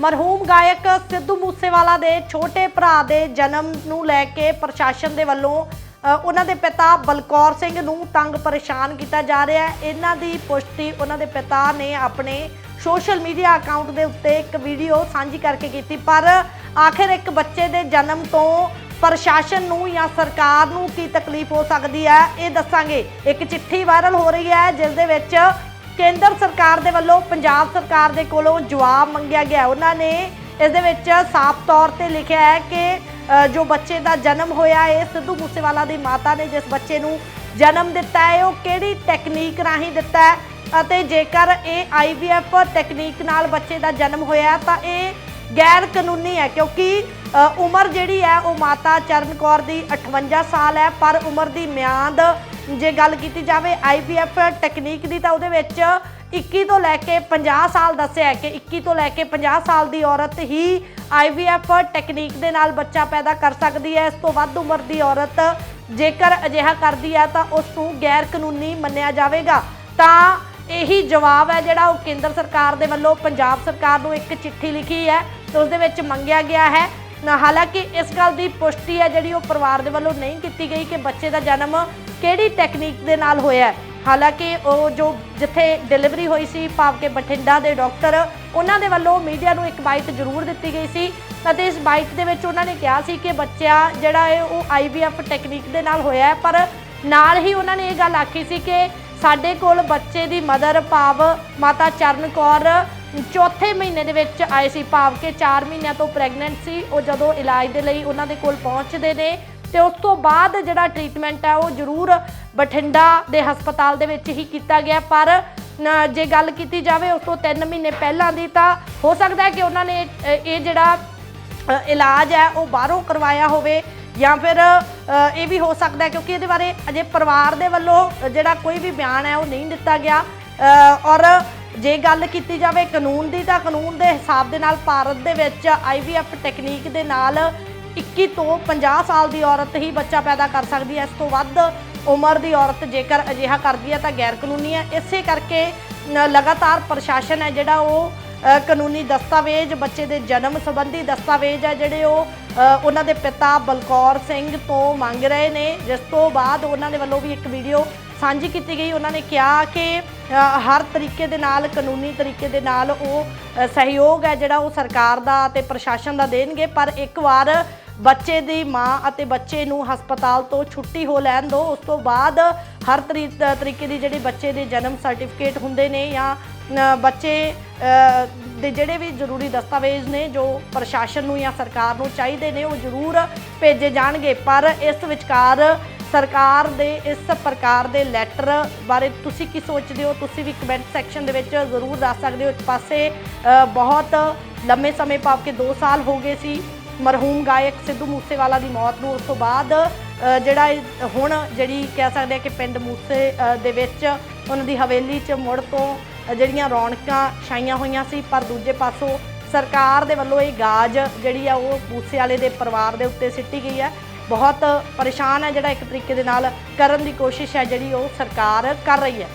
ਮਰਹੂਮ ਗਾਇਕ ਸਿੱਧੂ ਮੂਸੇਵਾਲਾ ਦੇ ਛੋਟੇ ਭਰਾ ਦੇ ਜਨਮ ਨੂੰ ਲੈ ਕੇ ਪ੍ਰਸ਼ਾਸਨ ਦੇ ਵੱਲੋਂ ਉਹਨਾਂ ਦੇ ਪਿਤਾ ਬਲਕੌਰ ਸਿੰਘ ਨੂੰ ਤੰਗ ਪਰੇਸ਼ਾਨ ਕੀਤਾ ਜਾ ਰਿਹਾ ਹੈ। ਇਹਨਾਂ ਦੀ ਪੁਸ਼ਟੀ ਉਹਨਾਂ ਦੇ ਪਿਤਾ ਨੇ ਆਪਣੇ ਸੋਸ਼ਲ ਮੀਡੀਆ ਅਕਾਊਂਟ ਦੇ ਉੱਤੇ ਇੱਕ ਵੀਡੀਓ ਸਾਂਝੀ ਕਰਕੇ ਕੀਤੀ। ਪਰ ਆਖਿਰ ਇੱਕ ਬੱਚੇ ਦੇ ਜਨਮ ਤੋਂ ਪ੍ਰਸ਼ਾਸਨ ਨੂੰ ਜਾਂ ਸਰਕਾਰ ਨੂੰ ਕੀ ਤਕਲੀਫ ਹੋ ਸਕਦੀ ਹੈ, ਇਹ ਦੱਸਾਂਗੇ। ਇੱਕ ਚਿੱਠੀ ਵਾਇਰਲ ਹੋ ਰਹੀ ਹੈ, ਜਿਸ ਦੇ ਵਿੱਚ ਕੇਂਦਰ ਸਰਕਾਰ ਦੇ ਵੱਲੋਂ ਪੰਜਾਬ ਸਰਕਾਰ ਦੇ ਕੋਲੋਂ ਜਵਾਬ ਮੰਗਿਆ ਗਿਆ। ਉਹਨਾਂ ਨੇ ਇਸ ਦੇ ਵਿੱਚ ਸਾਫ਼ ਤੌਰ ਤੇ ਲਿਖਿਆ ਹੈ ਕਿ ਜੋ ਬੱਚੇ ਦਾ ਜਨਮ ਹੋਇਆ ਹੈ ਸਿੱਧੂ ਮੂਸੇਵਾਲਾ ਦੀ ਮਾਤਾ ਨੇ ਜਿਸ ਬੱਚੇ ਨੂੰ ਜਨਮ ਦਿੱਤਾ ਹੈ, ਉਹ ਕਿਹੜੀ ਟੈਕਨੀਕ ਰਾਹੀਂ ਦਿੱਤਾ ਹੈ? ਅਤੇ ਜੇਕਰ ਇਹ ਆਈਵੀਐਫ ਟੈਕਨੀਕ ਨਾਲ ਬੱਚੇ ਦਾ ਜਨਮ ਹੋਇਆ, ਤਾਂ ਇਹ ਗੈਰ ਕਾਨੂੰਨੀ ਹੈ, ਕਿਉਂਕਿ ਉਮਰ ਜਿਹੜੀ ਹੈ, ਉਹ ਮਾਤਾ ਚਰਨ ਕੌਰ ਦੀ 58 ਸਾਲ ਹੈ, ਪਰ ਉਮਰ ਦੀ ਮਿਆਦ ਜੇ ਗੱਲ ਕੀਤੀ ਜਾਵੇ ਆਈਵੀਐਫ ਟੈਕਨੀਕ ਦੀ ਤਾਂ ਉਹਦੇ ਵਿੱਚ 21 ਤੋਂ ਲੈ ਕੇ 50 ਸਾਲ ਦੱਸਿਆ ਕਿ 21 ਤੋਂ ਲੈ ਕੇ 50 ਸਾਲ ਦੀ ਔਰਤ ਹੀ ਆਈਵੀਐਫ ਟੈਕਨੀਕ ਦੇ ਨਾਲ ਬੱਚਾ ਪੈਦਾ ਕਰ ਸਕਦੀ ਹੈ। ਇਸ ਤੋਂ ਵੱਧ ਉਮਰ ਦੀ ਔਰਤ ਜੇਕਰ ਅਜਿਹਾ ਕਰਦੀ ਹੈ ਤਾਂ ਉਸ ਨੂੰ ਗੈਰ ਕਾਨੂੰਨੀ ਮੰਨਿਆ ਜਾਵੇਗਾ। ਤਾਂ ਇਹੀ ਜਵਾਬ ਹੈ ਜਿਹੜਾ ਉਹ ਕੇਂਦਰ ਸਰਕਾਰ ਦੇ ਵੱਲੋਂ ਪੰਜਾਬ ਸਰਕਾਰ ਨੂੰ ਇੱਕ ਚਿੱਠੀ ਲਿਖੀ ਹੈ ਤੇ ਉਸ ਦੇ ਵਿੱਚ ਮੰਗਿਆ ਗਿਆ ਹੈ। ਹਾਲਾਂਕਿ ਇਸ ਗੱਲ ਦੀ ਪੁਸ਼ਟੀ ਹੈ ਜਿਹੜੀ ਉਹ ਪਰਿਵਾਰ ਦੇ ਵੱਲੋਂ ਨਹੀਂ ਕੀਤੀ ਗਈ ਕਿ ਬੱਚੇ ਦਾ ਜਨਮ ਕਿਹੜੀ ਟੈਕਨੀਕ ਦੇ ਨਾਲ ਹੋਇਆ ਹਾਲਾਂਕਿ ਉਹ ਜੋ ਜਿੱਥੇ ਡਿਲੀਵਰੀ ਹੋਈ ਸੀ, ਭਾਵ ਕਿ ਬਠਿੰਡਾ ਦੇ ਡਾਕਟਰ ਉਹਨਾਂ ਦੇ ਵੱਲੋਂ ਮੀਡੀਆ ਨੂੰ ਇੱਕ ਬਾਈਟ ਜ਼ਰੂਰ ਦਿੱਤੀ ਗਈ ਸੀ ਅਤੇ ਇਸ ਬਾਈਟ ਦੇ ਵਿੱਚ ਉਹਨਾਂ ਨੇ ਕਿਹਾ ਸੀ ਕਿ ਬੱਚਾ ਜਿਹੜਾ ਹੈ ਉਹ ਆਈਵੀਐਫ ਟੈਕਨੀਕ ਦੇ ਨਾਲ ਹੋਇਆ ਹੈ, ਪਰ ਨਾਲ ਹੀ ਉਹਨਾਂ ਨੇ ਇਹ ਗੱਲ ਆਖੀ ਸੀ ਕਿ ਸਾਡੇ ਕੋਲ ਬੱਚੇ ਦੀ ਮਦਰ ਭਾਵ ਮਾਤਾ ਚਰਨ ਕੌਰ ਚੌਥੇ ਮਹੀਨੇ ਦੇ ਵਿੱਚ ਆਏ ਸੀ, ਭਾਵ ਕਿ 4 ਮਹੀਨਿਆਂ ਤੋਂ ਪ੍ਰੈਗਨੈਂਟ ਸੀ। ਉਹ ਜਦੋਂ ਇਲਾਜ ਦੇ ਲਈ ਉਹਨਾਂ ਦੇ ਕੋਲ ਪਹੁੰਚਦੇ ਨੇ ਤੇ ਉਸ ਤੋਂ ਬਾਅਦ ਜਿਹੜਾ ਟ੍ਰੀਟਮੈਂਟ ਹੈ ਉਹ ਜ਼ਰੂਰ ਬਠਿੰਡਾ ਦੇ ਹਸਪਤਾਲ ਦੇ ਵਿੱਚ ਹੀ ਕੀਤਾ ਗਿਆ। ਪਰ ਜੇ ਗੱਲ ਕੀਤੀ ਜਾਵੇ ਉਸ ਤੋਂ 3 ਮਹੀਨੇ ਪਹਿਲਾਂ ਦੀ ਤਾਂ ਹੋ ਸਕਦਾ ਹੈ ਕਿ ਉਹਨਾਂ ਨੇ ਇਹ ਜਿਹੜਾ ਇਲਾਜ ਹੈ, ਉਹ ਬਾਹਰੋਂ ਕਰਵਾਇਆ ਹੋਵੇ ਜਾਂ ਫਿਰ ਇਹ ਵੀ ਹੋ ਸਕਦਾ ਕਿਉਂਕਿ ਇਹਦੇ ਬਾਰੇ ਅਜੇ ਪਰਿਵਾਰ ਦੇ ਵੱਲੋਂ ਜਿਹੜਾ ਕੋਈ ਵੀ ਬਿਆਨ ਹੈ, ਉਹ ਨਹੀਂ ਦਿੱਤਾ ਗਿਆ। ਔਰ ਜੇ ਗੱਲ ਕੀਤੀ ਜਾਵੇ ਕਾਨੂੰਨ ਦੀ ਤਾਂ ਕਾਨੂੰਨ ਦੇ ਹਿਸਾਬ ਦੇ ਨਾਲ ਭਾਰਤ ਦੇ ਵਿੱਚ ਆਈਵੀਐਫ ਟੈਕਨੀਕ ਦੇ ਨਾਲ 21 ਤੋਂ 50 ਸਾਲ ਦੀ ਔਰਤ ਹੀ ਬੱਚਾ ਪੈਦਾ ਕਰ ਸਕਦੀ ਹੈ। ਇਸ ਤੋਂ ਵੱਧ ਉਮਰ ਦੀ ਔਰਤ ਜੇਕਰ ਅਜਿਹਾ ਕਰਦੀ ਹੈ ਤਾਂ ਗੈਰ ਕਾਨੂੰਨੀ ਹੈ। ਇਸੇ ਕਰਕੇ ਲਗਾਤਾਰ ਪ੍ਰਸ਼ਾਸਨ ਹੈ ਜਿਹੜਾ ਉਹ ਕਾਨੂੰਨੀ ਦਸਤਾਵੇਜ਼, ਬੱਚੇ ਦੇ ਜਨਮ ਸੰਬੰਧੀ ਦਸਤਾਵੇਜ਼ ਹੈ ਜਿਹੜੇ ਉਹ ਉਹਨਾਂ ਦੇ ਪਿਤਾ ਬਲਕੌਰ ਸਿੰਘ ਤੋਂ ਮੰਗ ਰਹੇ ਨੇ। ਜਿਸ ਤੋਂ ਬਾਅਦ ਉਹਨਾਂ ਦੇ ਵੱਲੋਂ ਵੀ ਇੱਕ ਵੀਡੀਓ ਸਾਂਝੀ ਕੀਤੀ ਗਈ। ਉਹਨਾਂ ਨੇ ਕਿਹਾ ਕਿ ਹਰ ਤਰੀਕੇ ਦੇ ਨਾਲ, ਕਾਨੂੰਨੀ ਤਰੀਕੇ ਦੇ ਨਾਲ ਉਹ ਸਹਿਯੋਗ ਹੈ ਜਿਹੜਾ ਉਹ ਸਰਕਾਰ ਦਾ ਤੇ ਪ੍ਰਸ਼ਾਸਨ ਦਾ ਦੇਣਗੇ। ਪਰ ਇੱਕ ਵਾਰ ਬੱਚੇ ਦੀ ਮਾਂ ਅਤੇ ਬੱਚੇ ਨੂੰ ਹਸਪਤਾਲ ਤੋਂ ਛੁੱਟੀ ਹੋ ਲੈਣ ਦਿਓ ਉਸ ਤੋਂ ਬਾਅਦ ਹਰ ਤਰੀ- ਤਰੀਕੇ ਦੀ ਜਿਹੜੀ ਬੱਚੇ ਦੇ ਜਨਮ ਸਰਟੀਫਿਕੇਟ ਹੁੰਦੇ ਨੇ ਜਾਂ ਬੱਚੇ ਦੇ ਜਿਹੜੇ ਵੀ ਜ਼ਰੂਰੀ ਦਸਤਾਵੇਜ਼ ਨੇ ਜੋ ਪ੍ਰਸ਼ਾਸਨ ਨੂੰ ਜਾਂ ਸਰਕਾਰ ਨੂੰ ਚਾਹੀਦੇ ਨੇ, ਉਹ ਜ਼ਰੂਰ ਭੇਜੇ ਜਾਣਗੇ। ਪਰ ਇਸ ਵਿਚਕਾਰ ਸਰਕਾਰ ਦੇ ਇਸ ਪ੍ਰਕਾਰ ਦੇ ਲੈਟਰ ਬਾਰੇ ਤੁਸੀਂ ਕੀ ਸੋਚਦੇ ਹੋ? ਤੁਸੀਂ ਵੀ ਕਮੈਂਟ ਸੈਕਸ਼ਨ ਦੇ ਵਿੱਚ ਜ਼ਰੂਰ ਦੱਸ ਸਕਦੇ ਹੋ। ਇੱਕ ਪਾਸੇ ਬਹੁਤ ਲੰਮੇ ਸਮੇਂ ਭਾਵ ਕੇ 2 ਸਾਲ ਹੋ ਗਏ ਸੀ। ਮਰਹੂਮ ਗਾਇਕ ਸਿੱਧੂ ਮੂਸੇਵਾਲਾ ਦੀ ਮੌਤ ਨੂੰ ਉਸ ਤੋਂ ਬਾਅਦ ਜਿਹੜਾ ਇਹ ਹੁਣ ਜਿਹੜੀ ਕਹਿ ਸਕਦੇ ਆ ਕਿ ਪਿੰਡ ਮੂਸੇ ਦੇ ਵਿੱਚ ਉਹਨਾਂ ਦੀ ਹਵੇਲੀ 'ਚ ਮੁੜ ਤੋਂ ਜਿਹੜੀਆਂ ਰੌਣਕਾਂ ਛਾਈਆਂ ਹੋਈਆਂ ਸੀ, ਪਰ ਦੂਜੇ ਪਾਸੋਂ ਸਰਕਾਰ ਦੇ ਵੱਲੋਂ ਇਹ ਗਾਜ ਜਿਹੜੀ ਆ ਉਹ ਮੂਸੇ ਵਾਲੇ ਦੇ ਪਰਿਵਾਰ ਦੇ ਉੱਤੇ ਸਿੱਟੀ ਗਈ ਹੈ। ਬਹੁਤ ਪਰੇਸ਼ਾਨ ਹੈ ਜਿਹੜਾ ਇੱਕ ਤਰੀਕੇ ਦੇ ਨਾਲ ਕਰਨ ਦੀ ਕੋਸ਼ਿਸ਼ ਹੈ ਜਿਹੜੀ ਉਹ ਸਰਕਾਰ ਕਰ ਰਹੀ ਹੈ।